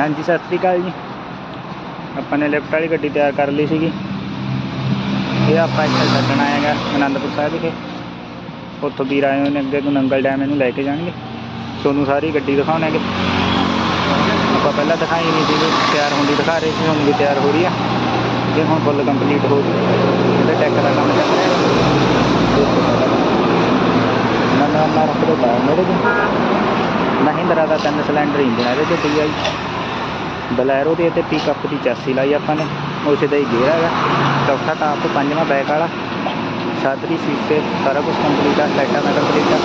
ਹਾਂਜੀ, ਸਤਿ ਸ੍ਰੀ ਅਕਾਲ ਜੀ। ਆਪਾਂ ਨੇ ਲਿਫਟ ਵਾਲੀ ਗੱਡੀ ਤਿਆਰ ਕਰ ਲਈ ਸੀਗੀ। ਇਹ ਆਪਾਂ ਇੱਥੇ ਛੱਡਣ ਆਏਗਾ ਆਨੰਦਪੁਰ ਸਾਹਿਬ ਵਿਖੇ। ਉੱਥੋਂ ਵੀਰ ਆਏ ਹੋਏ ਨੇ ਅੱਗੇ ਤੋਂ ਨੰਗਲ ਡੈਮ ਇਹਨੂੰ ਲੈ ਕੇ ਜਾਣਗੇ। ਤੁਹਾਨੂੰ ਸਾਰੀ ਗੱਡੀ ਦਿਖਾਉਣਗੇ ਆਪਾਂ ਪਹਿਲਾਂ ਦਿਖਾਈ ਨਹੀਂ ਸੀ ਤਿਆਰ ਹੁੰਦੀ ਦਿਖਾ ਰਹੇ ਸੀ, ਹੁਣ ਵੀ ਤਿਆਰ ਹੋ ਰਹੀ ਆ। ਇਹ ਹੁਣ ਫੁੱਲ ਕੰਪਲੀਟ ਹੋ ਗਈ। ਇਹਦੇ ਟੈਕ ਦਾ ਕੰਮ ਚੱਲ ਰਿਹਾ। ਨਾ ਨਾ ਨਾ ਰੱਖ ਦੋ ਤਾਂ ਮੇਰੇ ਜੀ ਮਹਿੰਦਰਾ ਦਾ ਤਿੰਨ ਸਿਲੰਡਰ ਇੰਜਨ ਇਹਦੇ ਤੇ DI ਬਲੈਰੋ ਦੇ ਤੇ ਪਿਕਅਪ ਦੀ ਚੈਸੀ ਲਾਈ ਆਪਾਂ ਨੇ। ਉਸੇ ਦਾ ਹੀ ਗੇਅਰ ਹੈਗਾ। ਚੌਥਾ ਟਾਪ ਪੰਜਵਾਂ ਬੈਕ ਵਾਲਾ। ਛਾਤਰੀ ਸੀਸੇ ਸਾਰਾ ਕੁਝ ਕੰਪਲੀਟ ਆ, ਲਾਈਟਾਂ ਦਾ ਕੰਪਲੀਟ ਆ।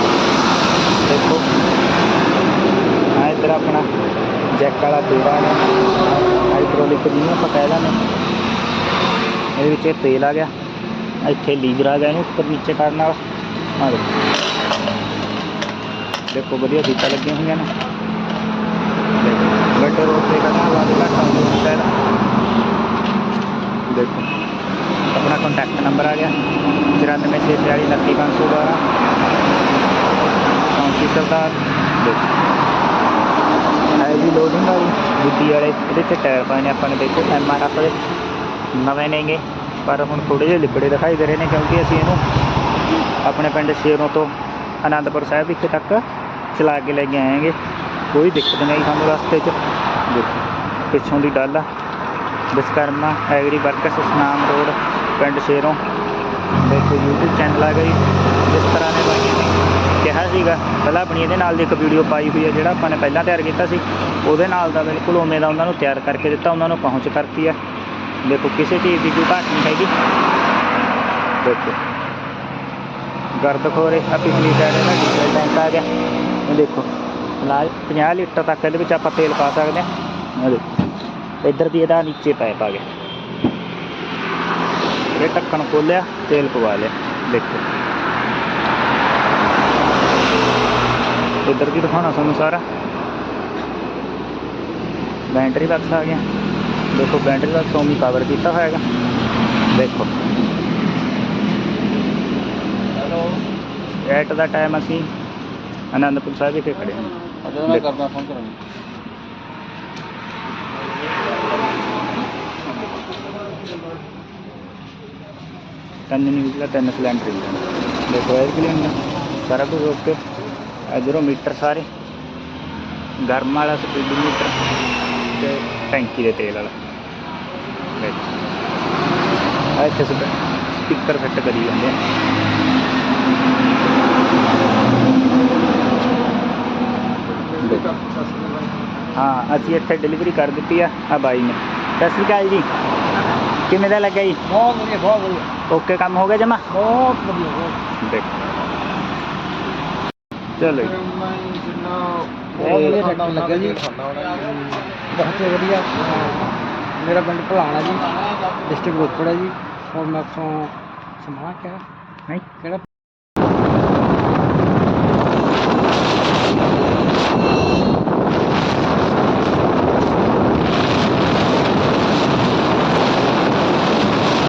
ਦੇਖੋ। ਆ ਇੱਧਰ ਆਪਣਾ ਜੈਕ ਵਾਲਾ ਤੇਰਾ ਨੇ ਹਾਈਡ੍ਰੋਲਿਕ ਜਿਹਨੂੰ ਆਪਾਂ ਕਹਿ ਦਿੰਦੇ ਇਹਦੇ ਵਿੱਚ ਇਹ ਤੇਲ ਆ ਗਿਆ। ਇੱਥੇ ਲੀਵਰ ਆ ਗਿਆ ਇਹਨੂੰ ਉੱਪਰ ਨੀਚੇ ਕਰਨ ਨਾਲ। ਆ ਦੇਖੋ। ਦੇਖੋ, ਵਧੀਆ ਸੀਟਾਂ ਲੱਗੀਆਂ ਹੋਈਆਂ ਨੇ। ਦੇਖੋ। ਵੱਡੇ ਰੋਡ ਤੇ ਕਰਨਾ ਲਾ ਦੇ ਘੱਟ ਆਉਂਦੀ ਹੈ ਸ਼ਾਇਦ ਦੇਖੋ ਆਪਣਾ ਕੰਟੈਕਟ ਨੰਬਰ ਆ ਗਿਆ 9464299512 ਚੌਂਤੀ ਸਰਦਾਰ। ਦੇਖੋ। ਹੈ ਜੀ ਲੋਡਿੰਗ ਵਾਲੀ। ਗੁੱਡੀ ਵਾਲੇ, ਇਹਦੇ 'ਚ ਟਾਇਰ ਪਾਏ ਨੇ ਆਪਾਂ ਨੇ। ਦੇਖੋ ਐਮ ਆਰ ਐਫ ਦੇ ਨਵੇਂ ਨੇਗੇ। ਪਰ ਹੁਣ ਥੋੜੇ ਜਿਹੇ ਲਿਬੜੇ ਦਿਖਾਈ ਦੇ ਰਹੇ ਨੇ, ਕਿਉਂਕਿ ਅਸੀਂ ਇਹਨੂੰ ਆਪਣੇ ਪਿੰਡ ਸ਼ੇਰੋਂ ਤੋਂ ਅਨੰਦਪੁਰ ਸਾਹਿਬ ਵਿਖੇ ਤੱਕ ਚਲਾ ਕੇ ਲੈ ਕੇ ਆਏਗੇ। ਕੋਈ ਦਿੱਕਤ ਨਹੀਂ ਸਾਨੂੰ ਰਸਤੇ 'ਚ। ਦੇਖੋ, ਪਿੱਛੋਂ ਦੀ ਡਾਲਾ Vishkarma agri works Sunam road, ਪਿੰਡ ਸ਼ੇਰੋਂ। ਦੇਖੋ, YouTube ਚੈਨਲ ਆ ਗਈ। ਜਿਸ ਤਰ੍ਹਾਂ ਨੇ ਬਾਈਆਂ ਨੇ ਕਿਹਾ ਸੀਗਾ, ਪਹਿਲਾਂ ਆਪਣੀ ਇਹਦੇ ਨਾਲ ਦੀ ਇੱਕ ਵੀਡੀਓ ਪਾਈ ਹੋਈ ਹੈ ਜਿਹੜਾ ਆਪਾਂ ਨੇ ਪਹਿਲਾਂ ਤਿਆਰ ਕੀਤਾ ਸੀ। ਉਹਦੇ ਨਾਲ ਦਾ ਬਿਲਕੁਲ ਉਵੇਂ ਦਾ ਉਹਨਾਂ ਨੂੰ ਤਿਆਰ ਕਰਕੇ ਦਿੱਤਾ, ਉਹਨਾਂ ਨੂੰ ਪਹੁੰਚ ਕਰਤੀ ਆ। ਦੇਖੋ, ਕਿਸੇ ਚੀਜ਼ ਦੀ ਕੋਈ ਘਾਟ ਨਹੀਂ ਹੈਗੀ। ਦੇਖੋ। ਗਰਦ ਖੋਰੇ ਆ ਪਿਛਲੀ ਸਾਈਡ ਇਹਦਾ ਡੀਜ਼ਲ ਟੈਂਕ ਆ ਗਿਆ। ਇਹ ਦੇਖੋ। 50 ਲੀਟਰ ਤੱਕ ਇਹਦੇ ਵਿੱਚ ਆਪਾਂ ਤੇਲ ਪਾ ਸਕਦੇ ਹਾਂ। ਦੇਖੋ ਇੱਧਰ ਦੀ ਇਹਦਾ ਨੀਚੇ ਪਾਇਪ ਆ ਗਿਆ। ਇਹ ਢੱਕਣ ਖੋਲਿਆ ਤੇਲ ਪਵਾ ਲਿਆ ਦੇਖੋ। ਇੱਧਰ ਦੀ ਦਿਖਾਉਣਾ ਤੁਹਾਨੂੰ ਸਾਰਾ। ਬੈਟਰੀ ਬਾਕਸ ਆ ਗਿਆ। ਦੇਖੋ ਬੈਟਰੀ ਬਾਕਸ ਉਮੀ ਕਵਰ ਕੀਤਾ ਹੋਇਆ ਹੈਗਾ। ਦੇਖੋ। ਹੈਲੋ ਐਟ ਦਾ ਟਾਈਮ ਅਸੀਂ ਆਨੰਦਪੁਰ ਸਾਹਿਬ ਵਿਖੇ ਖੜੇ ਹਾਂ। ਅਜਾ ਮੈਂ ਕਰਦਾ ਫੋਨ ਕਰਾਂਗਾ ਤਿੰਨ ਨਿਕਲਿਆ ਤਿੰਨ ਸਿਲੰਡਰ ਹੀ ਆ। ਦੇਖੋ 에ਅਰ ਕਲੀਨ ਸਾਰਾ ਕੁਝ ਓਕੇ। ਇਧਰੋਂ ਮੀਟਰ ਸਾਰੇ। ਗਰਮ ਵਾਲਾ ਸਪੀਡ ਮੀਟਰ ਤੇ ਟੈਂਕੀ ਦੇ ਤੇਲ ਵਾਲਾ। ਆ ਇੱਥੇ ਸਪੀਕਰ ਫਿੱਟ ਕਰੀ ਜਾਂਦੇ ਆ ਦੇਖੋ। ਹਾਂ ਅਸੀਂ ਇੱਥੇ ਡਿਲੀਵਰੀ ਕਰ ਦਿੱਤੀ ਆ ਆ ਬਾਈ ਨੇ। ਸਤਿ ਸ਼੍ਰੀ ਅਕਾਲ ਜੀ। ਕਿਵੇਂ ਦਾ ਲੱਗਾ ਜੀ? ਬਹੁਤ ਵਧੀਆ ਬਹੁਤ ਵਧੀਆ। ਓਕੇ ਕੰਮ ਹੋ ਗਿਆ ਜਮਾ? ਬਹੁਤ ਵਧੀਆ ਬਹੁਤ। ਦੇਖ। ਚਲੋ ਜੀ। ਵਧੀਆ ਟਰੈਕਟਰ ਲੱਗਾ ਜੀ। ਬਹੁਤ ਹੀ ਵਧੀਆ। ਮੇਰਾ ਪਿੰਡ ਭਲਾਣਾ ਜੀ ਡਿਸਟ੍ਰਿਕਟ ਰੋਪੜ ਹੈ ਜੀ। ਔਰ ਮੈਂ ਤੋਂ ਸਮਾਂ ਕਿਹਾ ਹੈਂ? ਕਿਹੜਾ